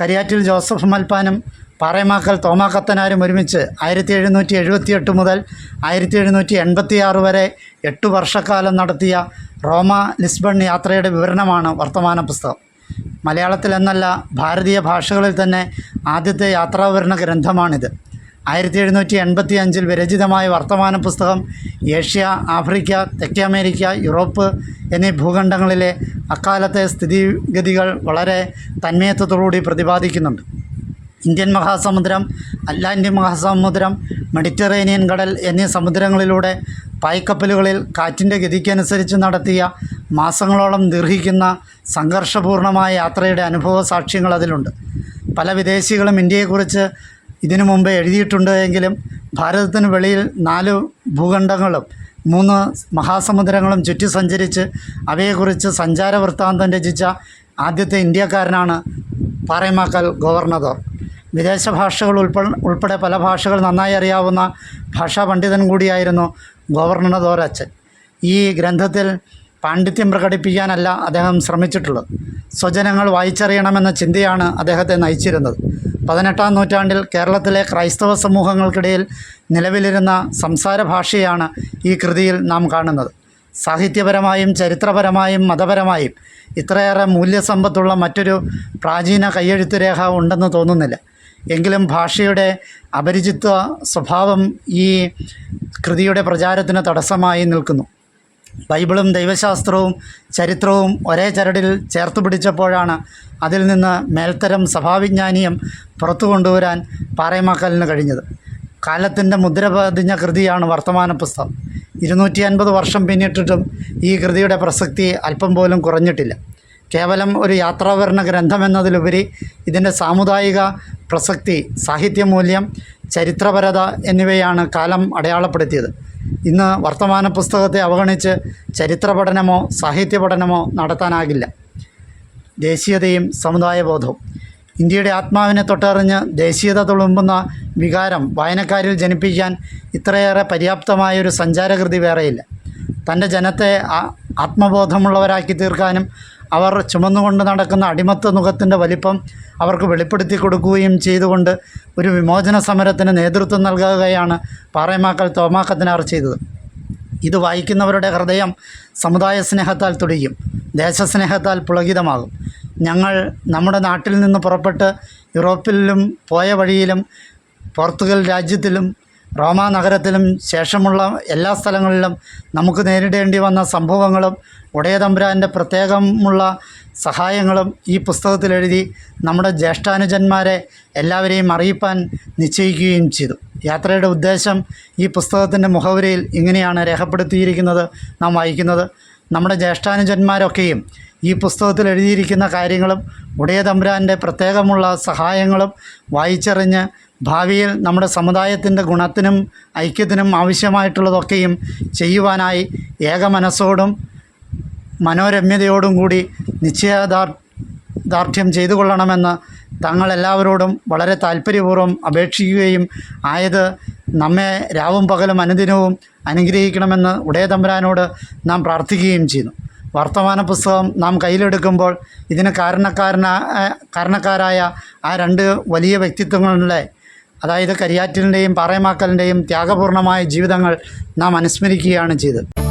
Kariattil Joseph മൽപ്പാനും Paremmakkal തോമാക്കത്തനാരും ഒരുമിച്ച് ആയിരത്തി എഴുന്നൂറ്റി എഴുപത്തി എട്ട് മുതൽ ആയിരത്തി എഴുന്നൂറ്റി എൺപത്തിയാറ് വരെ എട്ട് വർഷക്കാലം നടത്തിയ റോമ ലിസ്ബൺ യാത്രയുടെ വിവരണമാണ് വർത്തമാന പുസ്തകം. മലയാളത്തിൽ എന്നല്ല ഭാരതീയ ഭാഷകളിൽ തന്നെ ആദ്യത്തെ യാത്രാവിവരണ ഗ്രന്ഥമാണിത്. ആയിരത്തി എഴുന്നൂറ്റി എൺപത്തി അഞ്ചിൽ വിരചിതമായ വർത്തമാന പുസ്തകം ഏഷ്യ ആഫ്രിക്ക തെക്കേ അമേരിക്ക യൂറോപ്പ് എന്നീ ഭൂഖണ്ഡങ്ങളിലെ അക്കാലത്തെ സ്ഥിതിഗതികൾ വളരെ തന്മയത്വത്തോടുകൂടി പ്രതിപാദിക്കുന്നുണ്ട്. ഇന്ത്യൻ മഹാസമുദ്രം അറ്റ്ലാന്റിക് മഹാസമുദ്രം മെഡിറ്ററേനിയൻ കടൽ എന്നീ സമുദ്രങ്ങളിലൂടെ പായ്ക്കപ്പലുകളിൽ കാറ്റിന്റെ ഗതിക്കനുസരിച്ച് നടത്തിയ മാസങ്ങളോളം ദീർഘിക്കുന്ന സംഘർഷപൂർണമായ യാത്രയുടെ അനുഭവ സാക്ഷ്യങ്ങൾ അതിലുണ്ട് പല വിദേശികളും ഇന്ത്യയെക്കുറിച്ച് ഇതിനു മുമ്പ് എഴുതിയിട്ടുണ്ട് എങ്കിലും ഭാരതത്തിന് വെളിയിൽ നാല് ഭൂഖണ്ഡങ്ങളും മൂന്ന് മഹാസമുദ്രങ്ങളും ചുറ്റി സഞ്ചരിച്ച് അവയെക്കുറിച്ച് സഞ്ചാര വൃത്താന്തം രചിച്ച ആദ്യത്തെ ഇന്ത്യക്കാരനാണ് പാറേമാക്കൽ ഗവർണദോർ വിദേശ ഭാഷകൾ ഉൾപ്പെടെ ഉൾപ്പെടെ പല ഭാഷകൾ നന്നായി അറിയാവുന്ന ഭാഷാ പണ്ഡിതൻ കൂടിയായിരുന്നു ഗവർണദോർ അച്ഛൻ ഈ ഗ്രന്ഥത്തിൽ പാണ്ഡിത്യം പ്രകടിപ്പിക്കാനല്ല അദ്ദേഹം ശ്രമിച്ചിട്ടുള്ളത്. സ്വജനങ്ങൾ വായിച്ചറിയണമെന്ന ചിന്തയാണ് അദ്ദേഹത്തെ നയിച്ചിരുന്നത്. പതിനെട്ടാം നൂറ്റാണ്ടിൽ കേരളത്തിലെ ക്രൈസ്തവ സമൂഹങ്ങൾക്കിടയിൽ നിലവിലിരുന്ന സംസാര ഭാഷയാണ് ഈ കൃതിയിൽ നാം കാണുന്നത്. സാഹിത്യപരമായും ചരിത്രപരമായും മതപരമായും ഇത്രയേറെ മൂല്യസമ്പത്തുള്ള മറ്റൊരു പ്രാചീന കയ്യെഴുത്ത് രേഖ ഉണ്ടെന്ന് തോന്നുന്നില്ല. എങ്കിലും ഭാഷയുടെ അപരിചിത്വ സ്വഭാവം ഈ കൃതിയുടെ പ്രചാരത്തിന് തടസ്സമായി നിൽക്കുന്നു. ബൈബിളും ദൈവശാസ്ത്രവും ചരിത്രവും ഒരേ ചരടിൽ ചേർത്ത് പിടിച്ചപ്പോഴാണ് അതിൽ നിന്ന് മേൽത്തരം സഭാവിജ്ഞാനീയം പുറത്തു കൊണ്ടുവരാൻ പാറേമാക്കലിന് കഴിഞ്ഞത്. കാലത്തിന്റെ മുദ്ര പതിഞ്ഞ കൃതിയാണ് വർത്തമാന പുസ്തകം. ഇരുന്നൂറ്റി അൻപത് വർഷം പിന്നിട്ടിട്ടും ഈ കൃതിയുടെ പ്രസക്തി അല്പം പോലും കുറഞ്ഞിട്ടില്ല. കേവലം ഒരു യാത്രാവരണ ഗ്രന്ഥമെന്നതിലുപരി ഇതിന്റെ സാമുദായിക പ്രസക്തി സാഹിത്യമൂല്യം ചരിത്രപരത എന്നിവയാണ് കാലം അടയാളപ്പെടുത്തിയത്. ഇന്ന് വർത്തമാന പുസ്തകത്തെ അവഗണിച്ച് ചരിത്ര പഠനമോ സാഹിത്യ പഠനമോ നടത്താനാകില്ല. ദേശീയതയും സമുദായബോധവും ഇന്ത്യയുടെ ആത്മാവിനെ തൊട്ടറിഞ്ഞ് ദേശീയത തുളുമ്പുന്ന വികാരം വായനക്കാരിൽ ജനിപ്പിക്കാൻ ഇത്രയേറെ പര്യാപ്തമായൊരു സഞ്ചാരകൃതി വേറെയില്ല. തന്റെ ജനത്തെ ആത്മബോധമുള്ളവരാക്കി തീർക്കാനും അവർ ചുമന്നുകൊണ്ട് നടക്കുന്ന അടിമത്ത മുഖത്തിന്റെ വലിപ്പം അവർക്ക് വെളിപ്പെടുത്തി കൊടുക്കുകയും ചെയ്തുകൊണ്ട് ഒരു വിമോചന സമരത്തിന് നേതൃത്വം നൽകുകയാണ് പാറേമാക്കൽ തോമാക്കത്തിനാർ ചെയ്തത്. ഇത് വായിക്കുന്നവരുടെ ഹൃദയം സമുദായ സ്നേഹത്താൽ തുടിയും ദേശസ്നേഹത്താൽ പുളകിതമാകും. ഞങ്ങൾ നമ്മുടെ നാട്ടിൽ നിന്ന് പുറപ്പെട്ട് യൂറോപ്പിലും പോയ വഴിയിലും പോർത്തുഗൽ രാജ്യത്തിലും റോമ നഗരത്തിലും ശേഷമുള്ള എല്ലാ സ്ഥലങ്ങളിലും നമുക്ക് നേരിടേണ്ടി വന്ന സംഭവങ്ങളും ഉടയതമ്പുരാന്റെ പ്രത്യേകമുള്ള സഹായങ്ങളും ഈ പുസ്തകത്തിൽ എഴുതി നമ്മുടെ ജ്യേഷ്ഠാനുജന്മാരെ എല്ലാവരെയും അറിയിപ്പാൻ നിശ്ചയിക്കുകയും ചെയ്തു. യാത്രയുടെ ഉദ്ദേശം ഈ പുസ്തകത്തിന്റെ മുഖവരിയിൽ ഇങ്ങനെയാണ് രേഖപ്പെടുത്തിയിരിക്കുന്നത് നാം വായിക്കുന്നത്. നമ്മുടെ ജ്യേഷ്ഠാനുജന്മാരൊക്കെയും ഈ പുസ്തകത്തിൽ എഴുതിയിരിക്കുന്ന കാര്യങ്ങളും ഉടയ തമ്പുരാന്റെ പ്രത്യേകമുള്ള സഹായങ്ങളും വായിച്ചറിഞ്ഞ് ഭാവിയിൽ നമ്മുടെ സമുദായത്തിന്റെ ഗുണത്തിനും ഐക്യത്തിനും ആവശ്യമായിട്ടുള്ളതൊക്കെയും ചെയ്യുവാനായി ഏക മനസ്സോടും മനോരമ്യതയോടും കൂടി നിശ്ചയദാർ ദാർഢ്യം ചെയ്തു കൊള്ളണമെന്ന് തങ്ങളെല്ലാവരോടും വളരെ താല്പര്യപൂർവം അപേക്ഷിക്കുകയും ആയത് നമ്മെ രാവും പകലും അനുദിനവും അനുഗ്രഹിക്കണമെന്ന് ഉടയതമ്പരാനോട് നാം പ്രാർത്ഥിക്കുകയും ചെയ്യുന്നു വർത്തമാന പുസ്തകം നാം കയ്യിലെടുക്കുമ്പോൾ ഇതിന് കാരണക്കാരന കാരണക്കാരായ ആ രണ്ട് വലിയ വ്യക്തിത്വങ്ങളുടെ അതായത് കരിയാറ്റിലിന്റെയും പാറയമാക്കലിന്റെയും ത്യാഗപൂർണമായ ജീവിതങ്ങൾ നാം അനുസ്മരിക്കുകയാണ് ചെയ്തത്.